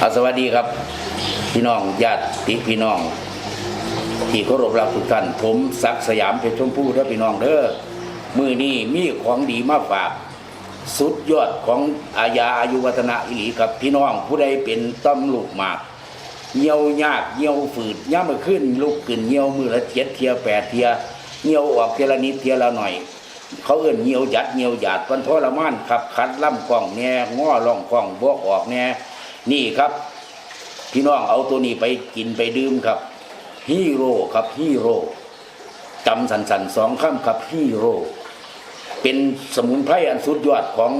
อาสวัสดีครับ พี่น้องญาติพี่น้อง ที่เคารพรักทุกท่านผมศักสยามเพชรชมพูเด้อพี่น้องเด้อมือนี้มีของดีมาฝาก สุดยอดของอาญาอายุวัฒนะอิหลีกับพี่น้องผู้ใดเป็นต้อมลูกหมากเหี่ยวยากเหี่ยวฝืดย่ามาขึ้นลุกขึ้นเหี่ยวมือละเจ็ดเทียแปดเทียเหี่ยวออกเทียละนิดเทียละหน่อย เขาเอื่นเหี่ยวหยัดเหี่ยวหยาดวันทรมานขับขัดล่ำกล่องแน่ง้อล่องกล่องบวกออกแน่ นี่ครับ พี่น้องเอาตัวนี้ไปกินไปดื่มครับฮีโร่ครับฮีโร่จำสันสันสองคำครับฮีโร่เป็นสมุนไพรอันสุดยอดของ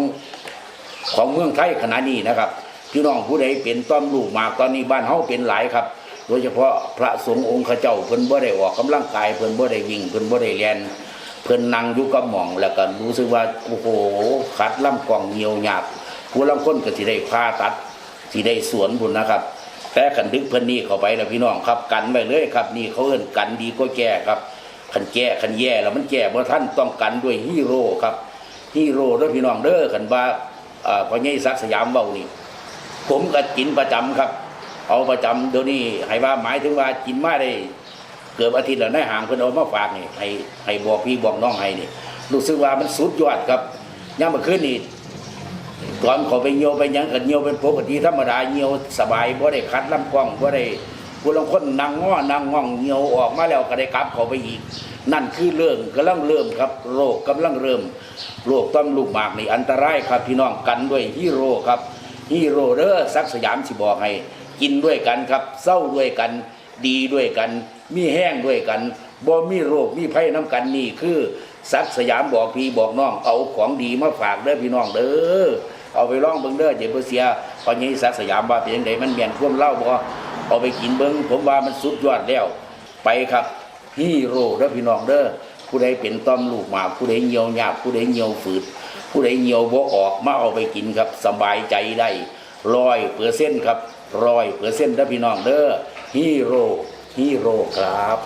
ของเมืองไทยขณะนี้นะครับ พี่น้องผู้ใดเป็นต้อมลูกมากตอนนี้บ้านเฮาเป็นหลายครับ โดยเฉพาะพระสงฆ์องค์ข้าเจ้าเพิ่นบ่ได้ออกกำลังกายเพิ่นบ่ได้วิ่งเพิ่นบ่ได้เรียนเพิ่นนั่งอยู่กับหม่องแล้วก็รู้สึกว่าโอ้โหขัดลำกล่องเหี่ยวหยาบผู้ลางคนก็สิได้ผ่าตัด สิได้สวนพุ่นนะครับ แต่ขันดึกเพิ่นนี่เข้าไปแล้วพี่น้องครับกันไว้เลยครับ นี่เขาเอิ้นกันดีก็แก้ครับขันแก้ขันแย่แล้วมันแก้บ่ท่านต้องกันด้วยฮีโร่ครับฮีโร่เด้อพี่น้องเด้อขันว่าอ่าพ่อใหญ่ศักสยามเว้านี่ผมก็กินประจำครับ เอาประจำเดี๋ยวนี้ให้ว่าหมายถึงว่ากินมาได้เกือบอาทิตย์แล้วในห่างเพิ่นเอามาฝากนี่ให้ให้บอกพี่บอกน้องให้นี่รู้สึกว่ามันสุดยอดครับย่ามเมื่อคืนนี่ ตอนเขาไปเหี่ยวไปยังกันเหี่ยวเป็นปกติธรรมดาเหี่ยวสบายบ่ได้คัดลำกล้องบ่ได้ผู้ลางคนนั่งง้อนั่งง่องเหี่ยวออกมาแล้วก็ได้กลับเขาไปอีก นั่นคือเรื่องกำลังเริ่มครับโรคกำลังเริ่มโรคต้อมลูกหมากนี่อันตรายครับพี่น้องกันด้วยฮีโร่ครับฮีโร่เด้อซักสยามสิบอกให้กินด้วยกันครับเศร้าด้วยกัน ดีด้วยกัน มีแห้งด้วยกันบ่มีโรคมีภัยน้ำกันนี่คือซักสยามบอกพี่บอกน้องเอาของดีมาฝากเด้อพี่น้องเด้อ เอาไปลองเบิ่งเด้อเดี๋ยวบ่เสียพอนี้ซักสยามว่าเป็นจังไดมันแม่นควมเล่าบ่เอาไปกินเบิ่งผมว่ามันสุดยอดแล้ว ไปครับฮีโร่เด้อพี่น้องเด้อผู้ใดเป็นต้อมลูกหมาผู้ใดเหี่ยวยากผู้ใดเหี่ยวฝืด ผู้ใดเหี่ยวบ่ออกมาเอาไปกินครับสบายใจได้ร้อยเปอร์เซ็นต์ครับร้อยเปอร์เซ็นต์เด้อพี่น้องเด้อฮีโร่ฮีโร่ครับ